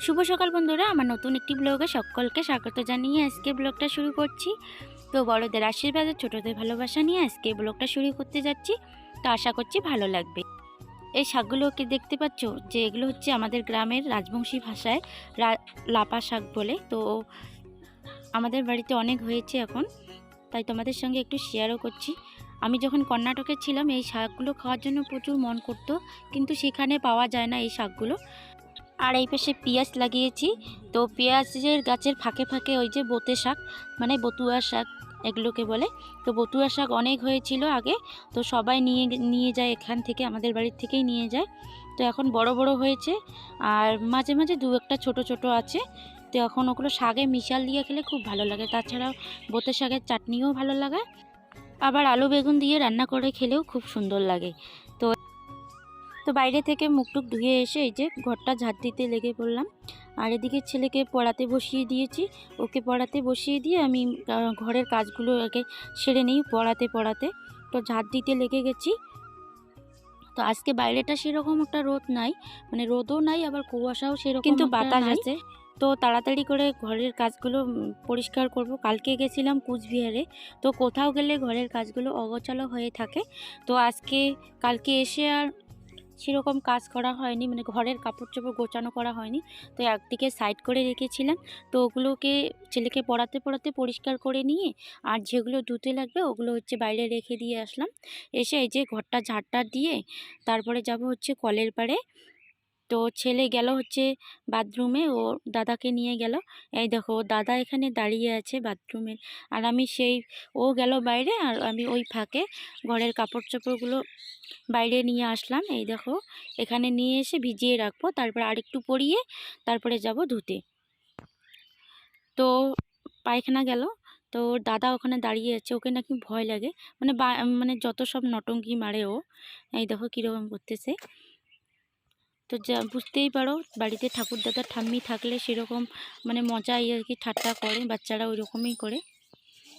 শুভ সকাল বন্ধুরা, আমার নতুন একটি ব্লগে সকলকে স্বাগত জানিয়ে আজকে ব্লগটা শুরু করছি। তো বড়দের আশীর্বাদ, ছোটদের ভালোবাসা নিয়ে আজকে ব্লগটা শুরু করতে যাচ্ছি। তো আশা করছি ভালো লাগবে। এই শাকগুলোকে দেখতে পাচ্ছ? যে এগুলো হচ্ছে আমাদের গ্রামের রাজবংশী ভাষায় লাপা শাক বলে। তো আমাদের বাড়িতে অনেক হয়েছে এখন। তাই তোমাদের সঙ্গে একটু শেয়ারও করছি। আমি যখন কর্ণাটকে ছিলাম, এই শাকগুলো খাওয়ার জন্য প্রচুর মন করতো। কিন্তু সেখানে পাওয়া যায় না এই শাকগুলো। আর এই পাশে পেঁয়াজ লাগিয়েছি। তো পেঁয়াজের গাছের ফাঁকে ফাঁকে ওই যে বোতে শাক মানে বতুয়া শাক এগুলোকে বলে। তো বতুয়া শাক অনেক হয়েছিল আগে, তো সবাই নিয়ে নিয়ে যায় এখান থেকে, আমাদের বাড়ির থেকেই নিয়ে যায়। তো এখন বড় বড় হয়েছে, আর মাঝে মাঝে দু একটা ছোট ছোট আছে। তো এখন ওগুলো শাকে মিশাল দিয়ে খেলে খুব ভালো লাগে। তাছাড়াও বোতে শাকের চাটনিও ভালো লাগে। আবার আলু বেগুন দিয়ে রান্না করে খেলেও খুব সুন্দর লাগে। তো বাইরে থেকে মুখটুক ধুয়ে এসে এই যে ঘরটা ঝাড় দিতে লেগে পড়লাম। আর এদিকে ছেলেকে পড়াতে বসিয়ে দিয়েছি। ওকে পড়াতে বসিয়ে দিয়ে আমি ঘরের কাজগুলো আগে সেরে নিই পড়াতে পড়াতে। তো ঝাড় দিতে লেগে গেছি। তো আজকে বাইরেটা সেরকম একটা রোদ নাই। মানে রোদও নাই আবার কুয়াশাও সেরকম কিন্তু বাতাস আছে। তো তাড়াতাড়ি করে ঘরের কাজগুলো পরিষ্কার করব। কালকে গেছিলাম কুচবিহারে। তো কোথাও গেলে ঘরের কাজগুলো অগোছালো হয়ে থাকে। তো আজকে কালকে এসে আর সেরকম কাজ করা হয়নি মানে ঘরের কাপড় চোপড় গোছানো করা হয়নি। তো একদিকে সাইড করে রেখেছিলাম। তো ওগুলোকে ছেলেকে পড়াতে পড়াতে পরিষ্কার করে নিয়ে আর যেগুলো ধুতে লাগবে ওগুলো হচ্ছে বাইরে রেখে দিয়ে আসলাম। এসে এই যে ঘরটা ঝাড়টা দিয়ে তারপরে যাব হচ্ছে কলের পাড়ে। তো ছেলে গেল হচ্ছে বাথরুমে ও দাদাকে নিয়ে গেল। এই দেখো দাদা এখানে দাঁড়িয়ে আছে বাথরুমে আর আমি সেই, ও গেল বাইরে, আর আমি ওই ফাঁকে ঘরের কাপড় চোপড়গুলো বাইরে নিয়ে আসলাম। এই দেখো, এখানে নিয়ে এসে ভিজিয়ে রাখব, তারপরে আরেকটু পরিয়ে তারপরে যাব ধুতে। তো পায়খানা গেল, তো ওর দাদা ওখানে দাঁড়িয়ে আছে, ওকে নাকি ভয় লাগে। মানে মানে যত সব নটঙ্কি মারে ও। এই দেখো কীরকম করতেছে। তো যা, বুঝতেই পারো, বাড়িতে ঠাকুর দাদা ঠাম্মি থাকলে সেরকম মানে মজা আর কি ঠাট্টা করে, বাচ্চারা ওই রকমই করে।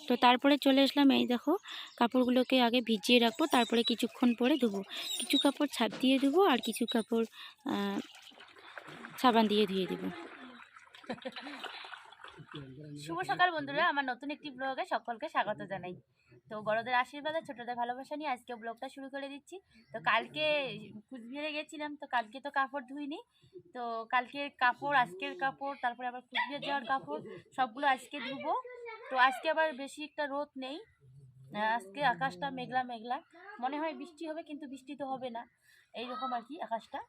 তো তারপরে চলে আসলাম, এই দেখো, কাপড়গুলোকে আগে ভিজিয়ে রাখব, তারপরে কিছুক্ষণ পরে ধুবো। কিছু কাপড় ছাপ দিয়ে ধুবো আর কিছু কাপড় সাবান দিয়ে ধুয়ে দেবো। শুভ সকাল বন্ধুরা আমার নতুন একটি ব্লগে সকলকে স্বাগত জানাই। তো বড়দের আশীর্বাদে ছোটদের ভালোবাসা নিয়ে আজকে ব্লগটা শুরু করে দিচ্ছি। তো কালকে কুচবিহারে গেছিলাম তো কালকে তো কাপড় ধুইনি। তো কালকে কাপড় আজকের কাপড় তারপরে আবার কুচবিহার যাওয়ার কাপড় সবগুলো আজকে ধুবো। তো আজকে আবার বেশি একটা রোদ নেই। আজকে আকাশটা মেঘলা মেঘলা। মনে হয় বৃষ্টি হবে কিন্তু বৃষ্টি তো হবে না। এইরকম আর কি আকাশটা।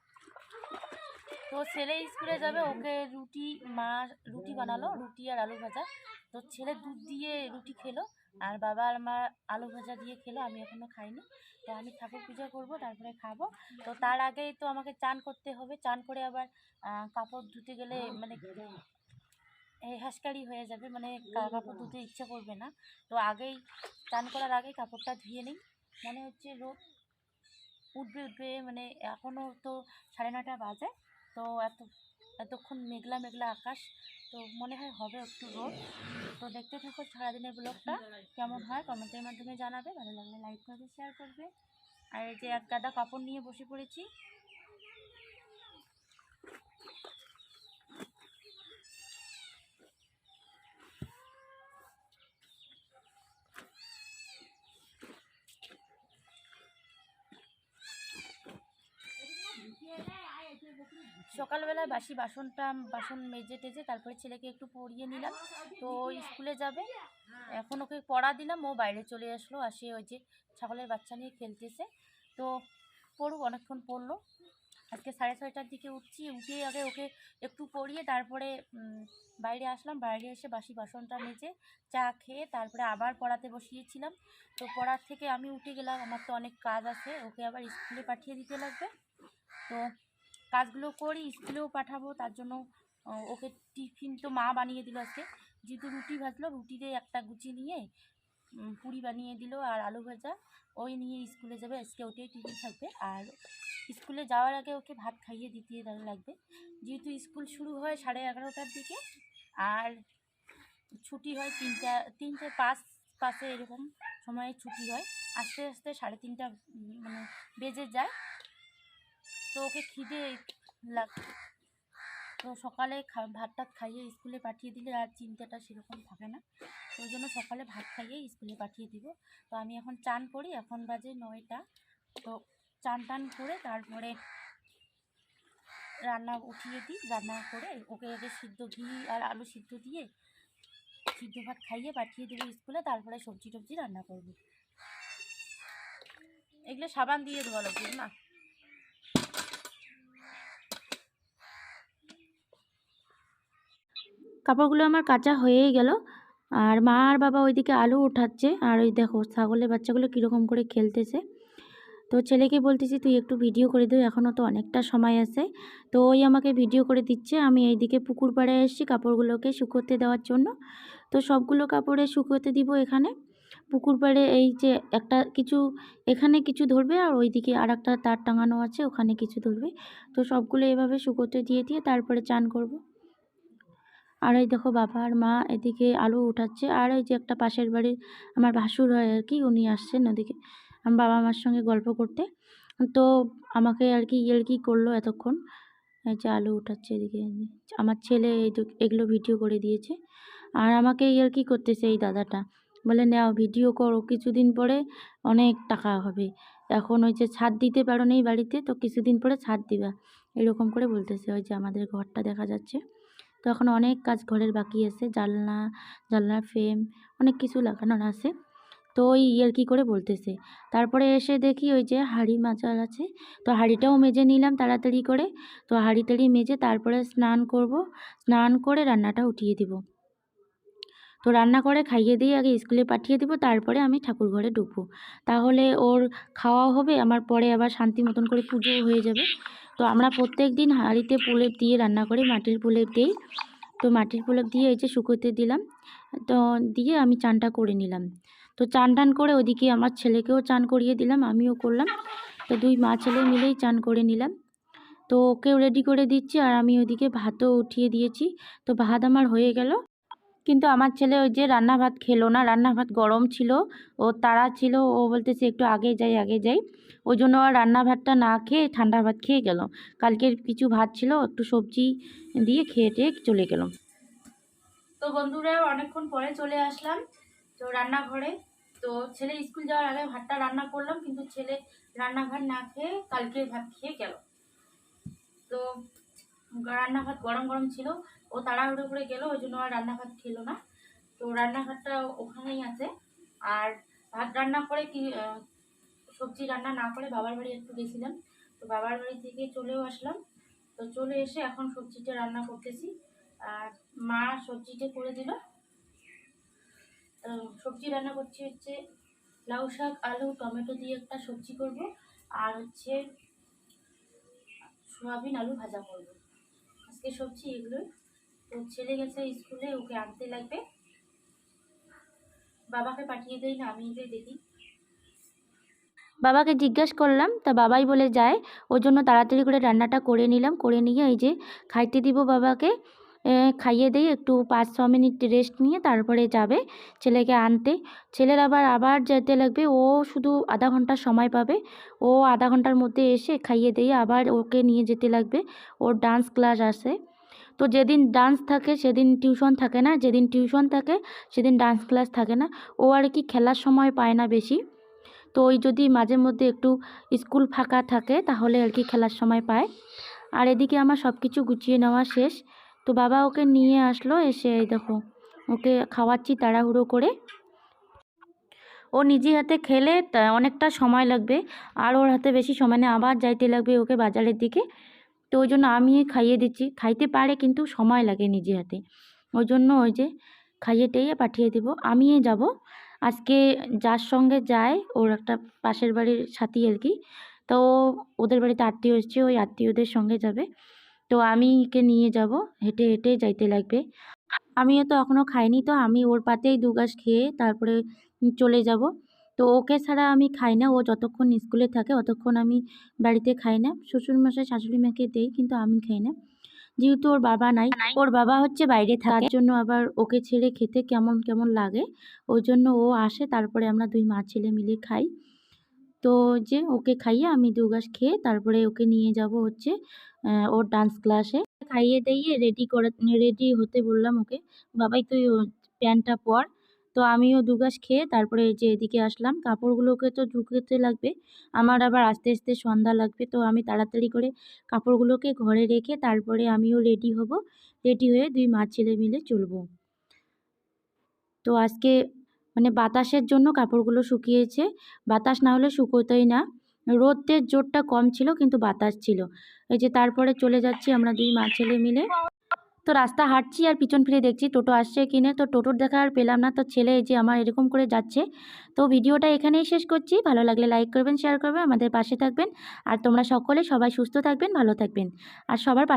তো ছেলে স্কুলে যাবে, ওকে রুটি, মা রুটি বানালো, রুটি আর আলু ভাজা। তো ছেলে দুধ দিয়ে রুটি খেলো, আর বাবা আর মা আলু ভাজা দিয়ে খেলো, আমি এখনও খাইনি। তো আমি ঠাকুর পূজা করব, তারপরে খাব। তো তার আগেই তো আমাকে চান করতে হবে, চান করে আবার কাপড় ধুতে গেলে মানে হাসকারি হয়ে যাবে মানে কাপড় ধুতে ইচ্ছে করবে না। তো আগেই, চান করার আগেই কাপড়টা ধুয়ে নিই। মনে হচ্ছে রোদ উঠবে উঠবে মানে এখনও তো সাড়ে নটা বাজে। তো এত, এতক্ষণ মেঘলা মেঘলা আকাশ, তো মনে হয় হবে একটু রোদ। তো দেখতে থাকো সারাদিনের ব্লগটা, কেমন হয় কমেন্টের মাধ্যমে জানাবে, ভালো লাগলে লাইক করবে শেয়ার করবে। আর এই যে এক গাদা কাপড় নিয়ে বসে পড়েছি সকালবেলায় বাসি বাসনটা, বাসন মেজে টেজে তারপরে ছেলেকে একটু পড়িয়ে নিলাম। তো স্কুলে যাবে। এখন ওকে পড়া দিলাম, ও বাইরে চলে আসলো। আসে ওই যে ছাগলের বাচ্চা নিয়ে খেলতেছে। তো পড়ুক, অনেকক্ষণ পড়ল। আজকে সাড়ে ছয়টার দিকে উঠছি। উঠে আগে ওকে একটু পড়িয়ে তারপরে বাইরে আসলাম। বাইরে এসে বাসি বাসনটা মেজে চা খেয়ে তারপরে আবার পড়াতে বসিয়েছিলাম। তো পড়ার থেকে আমি উঠে গেলাম। আমার তো অনেক কাজ আছে। ওকে আবার স্কুলে পাঠিয়ে দিতে লাগবে। তো কাজগুলো করি, স্কুলেও পাঠাবো, তার জন্য ওকে টিফিন তো মা বানিয়ে দিল আজকে। যেহেতু রুটি ভাজলো রুটিতে একটা গুচি নিয়ে পুরি বানিয়ে দিল আর আলু ভাজা। ওই নিয়ে স্কুলে যাবে, আজকে ওটাই টিফিন থাকবে। আর স্কুলে যাওয়ার আগে ওকে ভাত খাইয়ে দিতে লাগবে। যেহেতু স্কুল শুরু হয় সাড়ে এগারোটার দিকে, আর ছুটি হয় তিনটা, তিনটে পাঁচ, পাঁচে এরকম সময়ে ছুটি হয়। আস্তে আস্তে সাড়ে তিনটা মানে বেজে যায়। তো ওকে খিদে লাগ তো সকালে ভাত টাত খাইয়ে স্কুলে পাঠিয়ে দিলে আর চিন্তাটা সেরকম থাকে না। তো ওই জন্য সকালে ভাত খাইয়ে স্কুলে পাঠিয়ে দিব। তো আমি এখন চান করি, এখন বাজে নয়টা। তো চান টান করে তারপরে রান্না উঠিয়ে দিই, রান্না করে ওকে আগে সিদ্ধ ঘি আর আলু সিদ্ধ দিয়ে সিদ্ধ ভাত খাইয়ে পাঠিয়ে দেবো স্কুলে, তারপরে সবজি টবজি রান্না করব। এগুলো সাবান দিয়ে ধোয়া লাগবে না? কাপড়গুলো আমার কাঁচা হয়েই গেল। আর মা আর বাবা ওইদিকে আলু উঠাচ্ছে। আর ওই দেখো, ছাগলের বাচ্চাগুলো কীরকম করে খেলতেছে। তো ছেলেকে বলতেছি, তুই একটু ভিডিও করে দে, এখনও তো অনেকটা সময় আছে। তো ওই আমাকে ভিডিও করে দিচ্ছে। আমি এইদিকে পুকুর পাড়ে এসেছি কাপড়গুলোকে শুকোতে দেওয়ার জন্য। তো সবগুলো কাপড়ে শুকোতে দিব এখানে। পুকুর পাড়ে এই যে একটা কিছু, এখানে কিছু ধরবে আর ওইদিকে আর একটা তার টাঙানো আছে, ওখানে কিছু ধরবে। তো সবগুলো এভাবে শুকোতে দিয়ে দিয়ে তারপরে চান করব। আর এই দেখো বাবা আর মা এদিকে আলু উঠাচ্ছে। আর এই যে একটা পাশের বাড়ির আমার ভাসুর হয় আর কি, উনি আসছেন ওদিকে আমার বাবা মার সঙ্গে গল্প করতে। তো আমাকে আর কি ইয়ের কি করল এতক্ষণ? এই যে আলু উঠাচ্ছে এদিকে। আমার ছেলে এই এগুলো ভিডিও করে দিয়েছে। আর আমাকে ইয়ার কি করতেছে এই দাদাটা? বলে, নাও, ভিডিও করো। কিছুদিন পরে অনেক টাকা হবে। এখন ওই যে ছাদ দিতে পারো নেই বাড়িতে, তো কিছুদিন পরে ছাদ দিবা। এরকম করে বলতেছে। ওই যে আমাদের ঘরটা দেখা যাচ্ছে। তো এখন অনেক কাজ ঘরের বাকি আছে, জানলা, জানলার ফ্রেম, অনেক কিছু লাগানোর আছে। তো ওই ইয়ার কি করে বলতেছে? তারপরে এসে দেখি ওই যে হাঁড়ি মাজাল আছে, তো হাঁড়িটাও মেজে নিলাম তাড়াতাড়ি করে। তো হাঁড়ি টাড়ি মেজে তারপরে স্নান করব, স্নান করে রান্নাটা উঠিয়ে দিব। তো রান্না করে খাইয়ে দিয়ে আগে স্কুলে পাঠিয়ে দিব, তারপরে আমি ঠাকুর ঘরে ঢুকবো। তাহলে ওর খাওয়াও হবে, আমার পরে আবার শান্তি মতন করে পুজোও হয়ে যাবে। তো আমরা প্রত্যেক দিন হাঁড়িতে প্রলেপ দিয়ে রান্না করি, মাটির প্রলেপ দিয়েই তো মাটির প্রলেপ দিয়ে এই যে শুকোতে দিলাম, তো দিয়ে আমি চানটা করে নিলাম। তো চান টান করে ওদিকে আমার ছেলেকেও চান করিয়ে দিলাম, আমিও করলাম। তো দুই মা ছেলে মিলেই চান করে নিলাম। তো ওকেও রেডি করে দিচ্ছি আর আমি ওদিকে ভাতও উঠিয়ে দিয়েছি। তো ভাত আমার হয়ে গেল। কিন্তু আমার ছেলে ওই যে রান্না ভাত খেলো না রান্না ভাত গরম ছিল, ও তাড়া ছিল, ও বলতেছে একটু আগে যাই আগে যাই। ওই জন্য আর রান্না ভাতটা না খেয়ে ঠান্ডা ভাত খেয়ে গেল। কালকের কিছু ভাত ছিল, একটু সবজি দিয়ে খেয়ে টেয়ে চলে গেল। তো বন্ধুরা, অনেকক্ষণ পরে চলে আসলাম তো রান্নাঘরে। তো ছেলে স্কুল যাওয়ার আগে ভাতটা রান্না করলাম, কিন্তু ছেলে রান্না ভাত না খেয়ে কালকের ভাত খেয়ে গেল। রান্না ভাত গরম গরম ছিল। ও তাড়াহুড়ো করে গেল, ওই জন্য আর রান্না ভাত খেলো না। তো রান্না ভাতটা ওখানেই আছে। আর ভাত রান্না করে কি সবজি রান্না না করে বাবার বাড়ি একটু গেছিলাম। তো বাবার বাড়ি থেকে চলেও আসলাম। তো চলে এসে এখন সবজিটা রান্না করতেছি। আর মা সবজিটা করে দিল। সবজি রান্না করছি হচ্ছে লাউ শাক, আলু, টমেটো দিয়ে একটা সবজি করব। আর হচ্ছে সোয়াবিন, আলু ভাজা করব। আজকে সবজি এগুলো তো ছেলে গেছে স্কুলে, ওকে আনতে লাগবে। বাবাকে পাঠিয়ে দেয় না আমি গিয়ে দেখি বাবাকে জিজ্ঞেস করলাম, তা বাবাই বলে যায়, ওর জন্য তাড়াতাড়ি করে রান্নাটা করে নিলাম, করে নিয়ে এই যে খাইতে দিব বাবাকে। খাইয়ে দিই একটু পাঁচ ছ মিনিট রেস্ট নিয়ে তারপরে যাবে ছেলেকে আনতে। ছেলের আবার আবার যেতে লাগবে। ও শুধু আধা ঘণ্টা সময় পাবে। ও আধা ঘণ্টার মধ্যে এসে খাইয়ে দিয়ে আবার ওকে নিয়ে যেতে লাগবে। ওর ডান্স ক্লাস আছে। তো যেদিন ডান্স থাকে সেদিন টিউশন থাকে না। যেদিন টিউশন থাকে সেদিন ডান্স ক্লাস থাকে না। ও আর কি খেলার সময় পায় না বেশি। তো ওই যদি মাঝে মধ্যে একটু স্কুল ফাঁকা থাকে তাহলে আর কি খেলার সময় পায়। আর এদিকে আমার সব কিছু গুছিয়ে নেওয়া শেষ। তো বাবা ওকে নিয়ে আসলো, এসে এই দেখো, ওকে খাওয়াচ্ছি তাড়াহুড়ো করে। ও নিজে হাতে খেলে অনেকটা সময় লাগবে, আর ওর হাতে বেশি সময় নেই, আবার যাইতে লাগবে ওকে বাজারের দিকে। তো ওই জন্য আমি খাইয়ে দিচ্ছি, খাইতে পারে কিন্তু সময় লাগে নিজে হাতে। ওই জন্য ওই যে খাইয়ে টেয়ে পাঠিয়ে দিব আমি যাব। আজকে যার সঙ্গে যায়, ওর একটা পাশের বাড়ির সাথী আর কি, তো ওদের বাড়িতে আত্মীয় এসছে, ওই আত্মীয়দের সঙ্গে যাবে। তো আমি একে নিয়ে যাব, হেঁটে হেঁটে যাইতে লাগবে। আমিও তো এখনও খাইনি, তো আমি ওর পাতেই দু গাছ খেয়ে তারপরে চলে যাব। তো ওকে ছাড়া আমি খাই না, ও যতক্ষণ স্কুলে থাকে অতক্ষণ আমি বাড়িতে খাই না। শ্বশুরমশাই শাশুড়ি মাকে দেই, কিন্তু আমি খাই না। যেহেতু ওর বাবা নাই, ওর বাবা হচ্ছে বাইরে থাকার জন্য আবার ওকে ছেড়ে খেতে কেমন কেমন লাগে, ওই জন্য ও আসে, তারপরে আমরা দুই মা ছেলে মিলে খাই। তো যে ওকে খাইয়ে আমি দু গাছ খেয়ে তারপরে ওকে নিয়ে যাব হচ্ছে ওর ডান্স ক্লাসে খাইয়ে দাইয়ে রেডি করে রেডি হতে বললাম ওকে, বাবাই, তুই প্যান্টটা পর। তো আমিও দুগাছ খেয়ে তারপরে যে এদিকে আসলাম। কাপড়গুলোকে তো ঢুকতে লাগবে, আমার আবার আস্তে আস্তে সন্ধ্যা লাগবে। তো আমি তাড়াতাড়ি করে কাপড়গুলোকে ঘরে রেখে তারপরে আমিও রেডি হব। রেডি হয়ে দুই মা ছেলে মিলে চলবো। তো আজকে মানে বাতাসের জন্য কাপড়গুলো শুকিয়েছে। বাতাস না হলে শুকোতোই না। রোদের জোরটা কম ছিল, কিন্তু বাতাস ছিল। এই যে তারপরে চলে যাচ্ছি আমরা দুই মা ছেলে মিলে। তো রাস্তা হাঁটছি আর পিছন ফিরে দেখছি টোটো আসছে কিনে তো টোটোর দেখা আর পেলাম না। তো ছেলে এই যে আমার এরকম করে যাচ্ছে। তো ভিডিওটা এখানেই শেষ করছি। ভালো লাগলে লাইক করবেন শেয়ার করবেন, আমাদের পাশে থাকবেন। আর তোমরা সকলে সবাই সুস্থ থাকবেন, ভালো থাকবেন। আর সবার পাশে